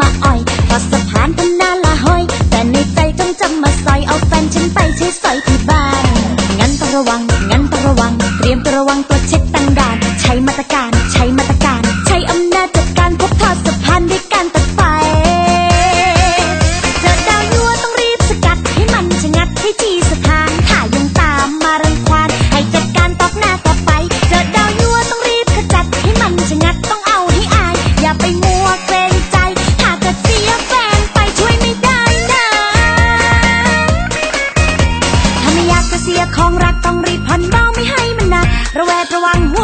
มาอ่อยพอสะพานพันหน้าละห้อย แต่ในใจจ้องจำมาใส่เอาแฟนฉันไปใช้สอยที่บ้าน งั้นต้องระวัง งั้นต้องระวัง เตรียมตัวระวังตัวเช็ค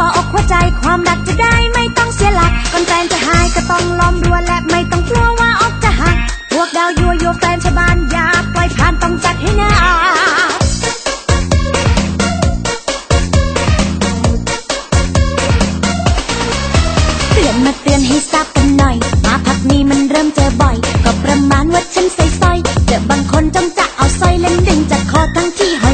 ัวอกหัวใจความรักจะได้ไม่ต้องเสียหลักก่อนแฟนจะหายก็ต้องล้อมรั้วและไม่ต้องกลัวว่าอกจะหักพวกดาวยัวยัวแฟนชาวบ้านอย่าปล่อยผ่านต้องจัดให้หนักเตือนมาเตือนให้ทราบกันหน่อย มาพักนี้มันเริ่มเจอบ่อย ก็ประมาณว่าฉันใส่สร้อยเจอบางคนจ้องจะเอาสร้อยเล่นดึงจากคอทั้งที่หอย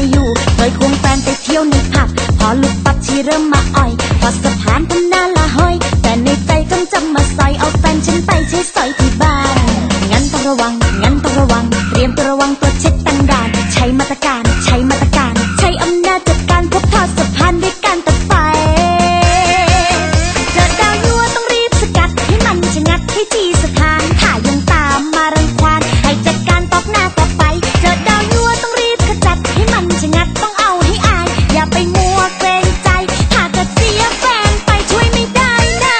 ชะงัดต้องเอาให้อาย อย่าไปมัวเกรงใจ ถ้าเกิดเสียแฟนไปช่วยไม่ได้นะ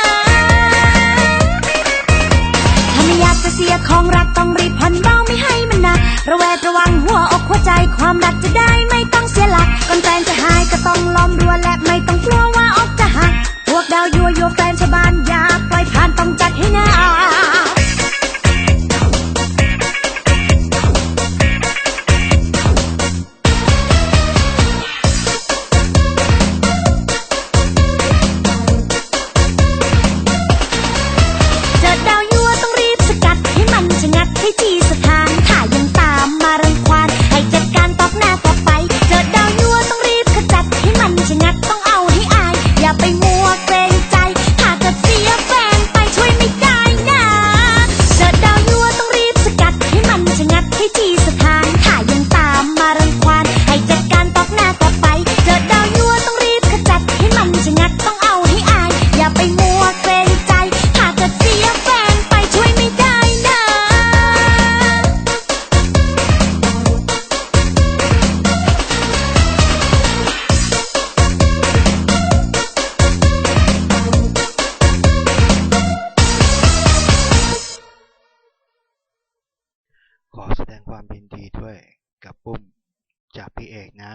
ถ้าไม่อยากจะเสียของรักต้องรีบผ่อนเบาไม่ให้มันหนะ ระแวดระวังหัวอกหัวใจความรักจะได้ไม่ต้องเสียหลัก อา ด้วยกับปุ้มจากพี่เอกนะ